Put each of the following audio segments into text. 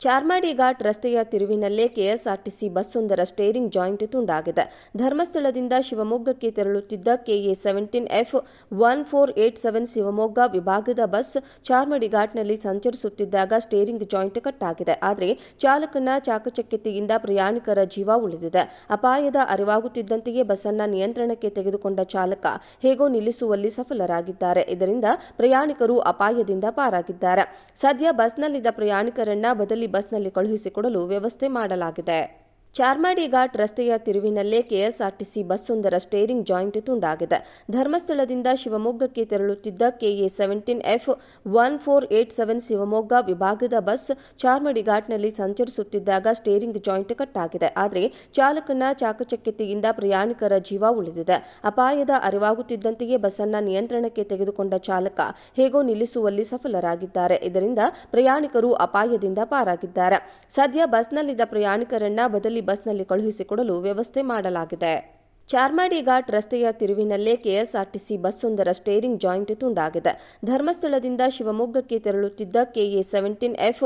ಚಾರ್ಮಾಡಿ ಘಾಟ್ ರಸ್ತೆಯ ತಿರುವಿನಲ್ಲೇ ಕೆಎಸ್ಆರ್ಟಿಸಿ ಬಸ್ಸೊಂದರ ಸ್ಟೇರಿಂಗ್ ಜಾಯಿಂಟ್ ತುಂಡಾಗಿದೆ. ಧರ್ಮಸ್ಥಳದಿಂದ ಶಿವಮೊಗ್ಗಕ್ಕೆ ತೆರಳುತ್ತಿದ್ದ KA seventeen F one four eight seven Shivamogga ವಿಭಾಗದ ಬಸ್ ಚಾರ್ಮಾಡಿ ಘಾಟ್ನಲ್ಲಿ ಸಂಚರಿಸುತ್ತಿದ್ದಾಗ ಸ್ಟೇರಿಂಗ್ ಜಾಯಿಂಟ್ ಕಟ್ ಆಗಿದೆ ಆದರೆ ಚಾಲಕನ ಚಾಕಚಕ್ಯತೆಯಿಂದ ಪ್ರಯಾಣಿಕರ ಜೀವ ಉಳಿದಿದೆ. ಅಪಾಯದ ಅರಿವಾಗುತ್ತಿದ್ದಂತೆಯೇ ಬಸ್ಸನ್ನ ನಿಯಂತ್ರಣಕ್ಕೆ ತೆಗೆದುಕೊಂಡ ಚಾಲಕ ಹೇಗೋ ನಿಲ್ಲಿಸುವಲ್ಲಿ ಸಫಲರಾಗಿದ್ದಾರೆ. ಇದರಿಂದ ಪ್ರಯಾಣಿಕರು ಅಪಾಯದಿಂದ ಪಾರಾಗಿದ್ದಾರೆ. ಸದ್ಯ ಬಸ್ನಲ್ಲಿದ್ದ ಪ್ರಯಾಣಿಕರನ್ನ ಬದಲಿ ಬಸ್ನಲ್ಲಿ ಕಳುಹಿಸಿಕೊಡಲು ವ್ಯವಸ್ಥೆ ಮಾಡಲಾಗಿದೆ. ಚಾರ್ಮಾಡಿ ಘಾಟ್ ರಸ್ತೆಯ ತಿರುವಿನಲ್ಲೇ ಕೆಎಸ್ಆರ್ಟಿಸಿ ಬಸ್ಸೊಂದರ ಸ್ಟೇರಿಂಗ್ ಜಾಯಿಂಟ್ ತುಂಡಾಗಿದೆ. ಧರ್ಮಸ್ಥಳದಿಂದ ಶಿವಮೊಗ್ಗಕ್ಕೆ ತೆರಳುತ್ತಿದ್ದ KA seventeen F one four eight seven Shivamogga ವಿಭಾಗದ ಬಸ್ ಚಾರ್ಮಾಡಿ ಘಾಟ್ನಲ್ಲಿ ಸಂಚರಿಸುತ್ತಿದ್ದಾಗ ಸ್ಟೇರಿಂಗ್ ಜಾಯಿಂಟ್ ಕಟ್ ಆಗಿದೆ ಆದರೆ ಚಾಲಕನ ಚಾಕಚಕ್ಯತೆಯಿಂದ ಪ್ರಯಾಣಿಕರ ಜೀವ ಉಳಿದಿದೆ. ಅಪಾಯದ ಅರಿವಾಗುತ್ತಿದ್ದಂತೆಯೇ ಬಸ್ಸನ್ನ ನಿಯಂತ್ರಣಕ್ಕೆ ತೆಗೆದುಕೊಂಡ ಚಾಲಕ ಹೇಗೋ ನಿಲ್ಲಿಸುವಲ್ಲಿ ಸಫಲರಾಗಿದ್ದಾರೆ. ಇದರಿಂದ ಪ್ರಯಾಣಿಕರು ಅಪಾಯದಿಂದ ಪಾರಾಗಿದ್ದಾರೆ. ಸದ್ಯ ಬಸ್ನಲ್ಲಿದ್ದ ಪ್ರಯಾಣಿಕರನ್ನ ಬದಲಿ ಬಸ್ನಲ್ಲಿ ಕಳುಹಿಸಿಕೊಡಲು ವ್ಯವಸ್ಥೆ ಮಾಡಲಾಗಿದೆ. ಚಾರ್ಮಾಡಿ ಘಾಟ್ ರಸ್ತೆಯ ತಿರುವಿನಲ್ಲೇ ಕೆಎಸ್ಆರ್ಟಿಸಿ ಬಸ್ಸೊಂದರ ಸ್ಟೇರಿಂಗ್ ಜಾಯಿಂಟ್ ತುಂಡಾಗಿದೆ. ಧರ್ಮಸ್ಥಳದಿಂದ ಶಿವಮೊಗ್ಗಕ್ಕೆ ತೆರಳುತ್ತಿದ್ದ KA seventeen F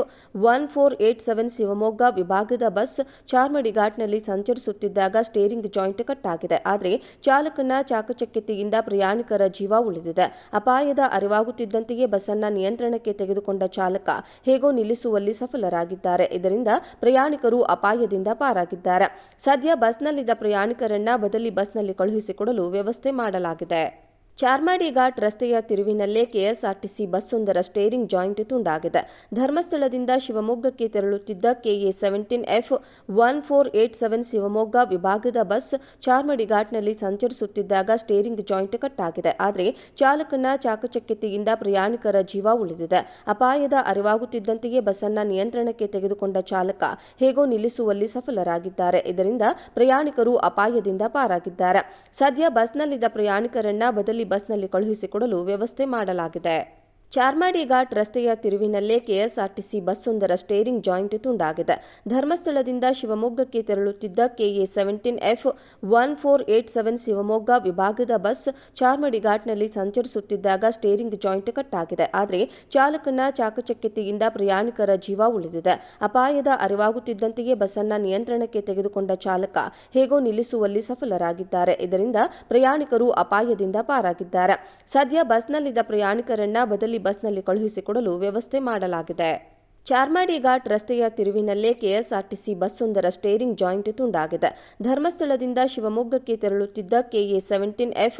one four eight seven Shivamogga ವಿಭಾಗದ ಬಸ್ ಚಾರ್ಮಾಡಿ ಘಾಟ್ನಲ್ಲಿ ಸಂಚರಿಸುತ್ತಿದ್ದಾಗ ಸ್ಟೇರಿಂಗ್ ಜಾಯಿಂಟ್ ಕಟ್ ಆಗಿದೆ ಆದರೆ ಚಾಲಕನ ಚಾಕಚಕ್ಯತೆಯಿಂದ ಪ್ರಯಾಣಿಕರ ಜೀವ ಉಳಿದಿದೆ. ಅಪಾಯದ ಅರಿವಾಗುತ್ತಿದ್ದಂತೆಯೇ ಬಸ್ಸನ್ನ ನಿಯಂತ್ರಣಕ್ಕೆ ತೆಗೆದುಕೊಂಡ ಚಾಲಕ ಹೇಗೋ ನಿಲ್ಲಿಸುವಲ್ಲಿ ಸಫಲರಾಗಿದ್ದಾರೆ. ಇದರಿಂದ ಪ್ರಯಾಣಿಕರು ಅಪಾಯದಿಂದ ಪಾರಾಗಿದ್ದಾರೆ. ಸದ್ಯ ಬಸ್ನಲ್ಲಿದ್ದ ಪ್ರಯಾಣಿಕರನ್ನ ಬದಲಿ ಬಸ್ನಲ್ಲಿ ಕಳುಹಿಸಿಕೊಡಲು ವ್ಯವಸ್ಥೆ ಮಾಡಲಾಗಿದೆ. ಚಾರ್ಮಾಡಿ ಘಾಟ್ ರಸ್ತೆಯ ತಿರುವಿನಲ್ಲೇ ಕೆಎಸ್ಆರ್ಟಿಸಿ ಬಸ್ಸೊಂದರ ಸ್ಟೇರಿಂಗ್ ಜಾಯಿಂಟ್ ತುಂಡಾಗಿದೆ. ಧರ್ಮಸ್ಥಳದಿಂದ ಶಿವಮೊಗ್ಗಕ್ಕೆ ತೆರಳುತ್ತಿದ್ದ KA seventeen F one four eight seven Shivamogga ವಿಭಾಗದ ಬಸ್ ಚಾರ್ಮಾಡಿ ಘಾಟ್ನಲ್ಲಿ ಸಂಚರಿಸುತ್ತಿದ್ದಾಗ ಸ್ಟೇರಿಂಗ್ ಜಾಯಿಂಟ್ ಕಟ್ ಆಗಿದೆ ಆದರೆ ಚಾಲಕನ ಚಾಕಚಕ್ಯತೆಯಿಂದ ಪ್ರಯಾಣಿಕರ ಜೀವ ಉಳಿದಿದೆ. ಅಪಾಯದ ಅರಿವಾಗುತ್ತಿದ್ದಂತೆಯೇ ಬಸ್ಸನ್ನ ನಿಯಂತ್ರಣಕ್ಕೆ ತೆಗೆದುಕೊಂಡ ಚಾಲಕ ಹೇಗೋ ನಿಲ್ಲಿಸುವಲ್ಲಿ ಸಫಲರಾಗಿದ್ದಾರೆ. ಇದರಿಂದ ಪ್ರಯಾಣಿಕರು ಅಪಾಯದಿಂದ ಪಾರಾಗಿದ್ದಾರೆ. ಸದ್ಯ ಬಸ್ನಲ್ಲಿದ್ದ ಪ್ರಯಾಣಿಕರನ್ನ ಬದಲಿ ಬಸ್ನಲ್ಲಿ ಕಳುಹಿಸಿಕೊಡಲು ವ್ಯವಸ್ಥೆ ಮಾಡಲಾಗಿದೆ. ಚಾರ್ಮಾಡಿ ಘಾಟ್ ರಸ್ತೆಯ ತಿರುವಿನಲ್ಲೇ ಕೆಎಸ್ಆರ್ಟಿಸಿ ಬಸ್ಸೊಂದರ ಸ್ಟೇರಿಂಗ್ ಜಾಯಿಂಟ್ ತುಂಡಾಗಿದೆ. ಧರ್ಮಸ್ಥಳದಿಂದ ಶಿವಮೊಗ್ಗಕ್ಕೆ ತೆರಳುತ್ತಿದ್ದ KA seventeen F one four eight seven Shivamogga ವಿಭಾಗದ ಬಸ್ ಚಾರ್ಮಾಡಿ ಘಾಟ್ನಲ್ಲಿ ಸಂಚರಿಸುತ್ತಿದ್ದಾಗ ಸ್ಟೇರಿಂಗ್ ಜಾಯಿಂಟ್ ಕಟ್ ಆಗಿದೆ ಆದರೆ ಚಾಲಕನ ಚಾಕಚಕ್ಯತೆಯಿಂದ ಪ್ರಯಾಣಿಕರ ಜೀವ ಉಳಿದಿದೆ. ಅಪಾಯದ ಅರಿವಾಗುತ್ತಿದ್ದಂತೆಯೇ ಬಸ್ಸನ್ನ ನಿಯಂತ್ರಣಕ್ಕೆ ತೆಗೆದುಕೊಂಡ ಚಾಲಕ ಹೇಗೋ ನಿಲ್ಲಿಸುವಲ್ಲಿ ಸಫಲರಾಗಿದ್ದಾರೆ. ಇದರಿಂದ ಪ್ರಯಾಣಿಕರು ಅಪಾಯದಿಂದ ಪಾರಾಗಿದ್ದಾರೆ. ಸದ್ಯ ಬಸ್ನಲ್ಲಿದ್ದ ಪ್ರಯಾಣಿಕರನ್ನ ಬದಲಿ ಬಸ್ನಲ್ಲಿ ಕಳುಹಿಸಿಕೊಡಲು ವ್ಯವಸ್ಥೆ ಮಾಡಲಾಗಿದೆ. ಚಾರ್ಮಾಡಿ ಘಾಟ್ ರಸ್ತೆಯ ತಿರುವಿನಲ್ಲೇ ಕೆಎಸ್ಆರ್ಟಿಸಿ ಬಸ್ಸೊಂದರ ಸ್ಟೇರಿಂಗ್ ಜಾಯಿಂಟ್ ತುಂಡಾಗಿದೆ. ಧರ್ಮಸ್ಥಳದಿಂದ ಶಿವಮೊಗ್ಗಕ್ಕೆ ತೆರಳುತ್ತಿದ್ದ KA seventeen F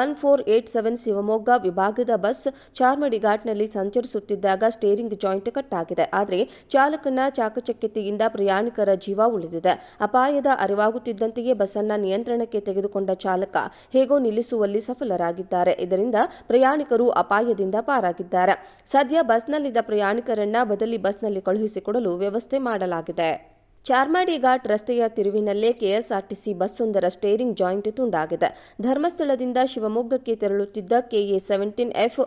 one four eight seven Shivamogga ವಿಭಾಗದ ಬಸ್ ಚಾರ್ಮಾಡಿ ಘಾಟ್ನಲ್ಲಿ ಸಂಚರಿಸುತ್ತಿದ್ದಾಗ ಸ್ಟೇರಿಂಗ್ ಜಾಯಿಂಟ್ ಕಟ್ ಆಗಿದೆ ಆದರೆ ಚಾಲಕನ ಚಾಕಚಕ್ಯತೆಯಿಂದ ಪ್ರಯಾಣಿಕರ ಜೀವ ಉಳಿದಿದೆ. ಅಪಾಯದ ಅರಿವಾಗುತ್ತಿದ್ದಂತೆಯೇ ಬಸ್ಸನ್ನ ನಿಯಂತ್ರಣಕ್ಕೆ ತೆಗೆದುಕೊಂಡ ಚಾಲಕ ಹೇಗೋ ನಿಲ್ಲಿಸುವಲ್ಲಿ ಸಫಲರಾಗಿದ್ದಾರೆ. ಇದರಿಂದ ಪ್ರಯಾಣಿಕರು ಅಪಾಯದಿಂದ ಪಾರಾಗಿದ್ದಾರೆ. ಸದ್ಯ ಬಸ್ನಲ್ಲಿದ್ದ ಪ್ರಯಾಣಿಕರನ್ನ ಬದಲಿ ಬಸ್ನಲ್ಲಿ ಕಳುಹಿಸಿಕೊಡಲು ವ್ಯವಸ್ಥೆ ಮಾಡಲಾಗಿದೆ. ಚಾರ್ಮಾಡಿ ಘಾಟ್ ರಸ್ತೆಯ ತಿರುವಿನಲ್ಲೇ ಕೆಎಸ್ಆರ್ಟಿಸಿ ಬಸ್ಸೊಂದರ ಸ್ಟೇರಿಂಗ್ ಜಾಯಿಂಟ್ ತುಂಡಾಗಿದೆ. ಧರ್ಮಸ್ಥಳದಿಂದ ಶಿವಮೊಗ್ಗಕ್ಕೆ ತೆರಳುತ್ತಿದ್ದ KA seventeen F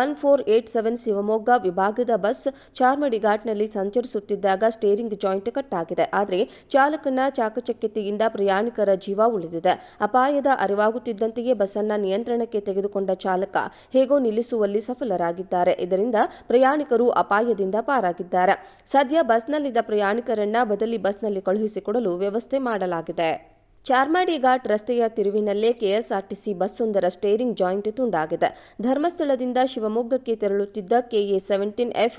one four eight seven Shivamogga ವಿಭಾಗದ ಬಸ್ ಚಾರ್ಮಾಡಿ ಘಾಟ್ನಲ್ಲಿ ಸಂಚರಿಸುತ್ತಿದ್ದಾಗ ಸ್ಟೇರಿಂಗ್ ಜಾಯಿಂಟ್ ಕಟ್ ಆಗಿದೆ ಆದರೆ ಚಾಲಕನ ಚಾಕಚಕ್ಯತೆಯಿಂದ ಪ್ರಯಾಣಿಕರ ಜೀವ ಉಳಿದಿದೆ. ಅಪಾಯದ ಅರಿವಾಗುತ್ತಿದ್ದಂತೆಯೇ ಬಸ್ಸನ್ನ ನಿಯಂತ್ರಣಕ್ಕೆ ತೆಗೆದುಕೊಂಡ ಚಾಲಕ ಹೇಗೋ ನಿಲ್ಲಿಸುವಲ್ಲಿ ಸಫಲರಾಗಿದ್ದಾರೆ. ಇದರಿಂದ ಪ್ರಯಾಣಿಕರು ಅಪಾಯದಿಂದ ಪಾರಾಗಿದ್ದಾರೆ. ಸದ್ಯ ಬಸ್ನಲ್ಲಿದ್ದ ಪ್ರಯಾಣಿಕರನ್ನ ಬದಲಿ ಬಸ್ನಲ್ಲಿ ಕಳುಹಿಸಿಕೊಡಲು ವ್ಯವಸ್ಥೆ ಮಾಡಲಾಗಿದೆ. ಚಾರ್ಮಾಡಿ ಘಾಟ್ ರಸ್ತೆಯ ತಿರುವಿನಲ್ಲೇ ಕೆಎಸ್ಆರ್ಟಿಸಿ ಬಸ್ಸೊಂದರ ಸ್ಟೇರಿಂಗ್ ಜಾಯಿಂಟ್ ತುಂಡಾಗಿದೆ. ಧರ್ಮಸ್ಥಳದಿಂದ ಶಿವಮೊಗ್ಗಕ್ಕೆ ತೆರಳುತ್ತಿದ್ದ KA seventeen F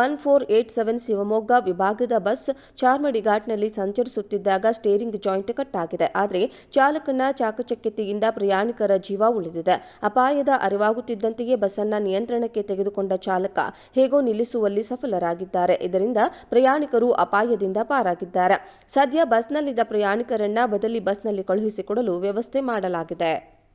one four eight seven Shivamogga ವಿಭಾಗದ ಬಸ್ ಚಾರ್ಮಾಡಿ ಘಾಟ್ನಲ್ಲಿ ಸಂಚರಿಸುತ್ತಿದ್ದಾಗ ಸ್ಟೇರಿಂಗ್ ಜಾಯಿಂಟ್ ಕಟ್ ಆಗಿದೆ ಆದರೆ ಚಾಲಕನ ಚಾಕಚಕ್ಯತೆಯಿಂದ ಪ್ರಯಾಣಿಕರ ಜೀವ ಉಳಿದಿದೆ. ಅಪಾಯದ ಅರಿವಾಗುತ್ತಿದ್ದಂತೆಯೇ ಬಸ್ಸನ್ನ ನಿಯಂತ್ರಣಕ್ಕೆ ತೆಗೆದುಕೊಂಡ ಚಾಲಕ ಹೇಗೋ ನಿಲ್ಲಿಸುವಲ್ಲಿ ಸಫಲರಾಗಿದ್ದಾರೆ. ಇದರಿಂದ ಪ್ರಯಾಣಿಕರು ಅಪಾಯದಿಂದ ಪಾರಾಗಿದ್ದಾರೆ. ಸದ್ಯ ಬಸ್ನಲ್ಲಿದ್ದ ಪ್ರಯಾಣಿಕರನ್ನ ಬದಲಿ ಬಸ್ನಲ್ಲಿ ಕಳುಹಿಸಿಕೊಡಲು ವ್ಯವಸ್ಥೆ ಮಾಡಲಾಗಿದೆ.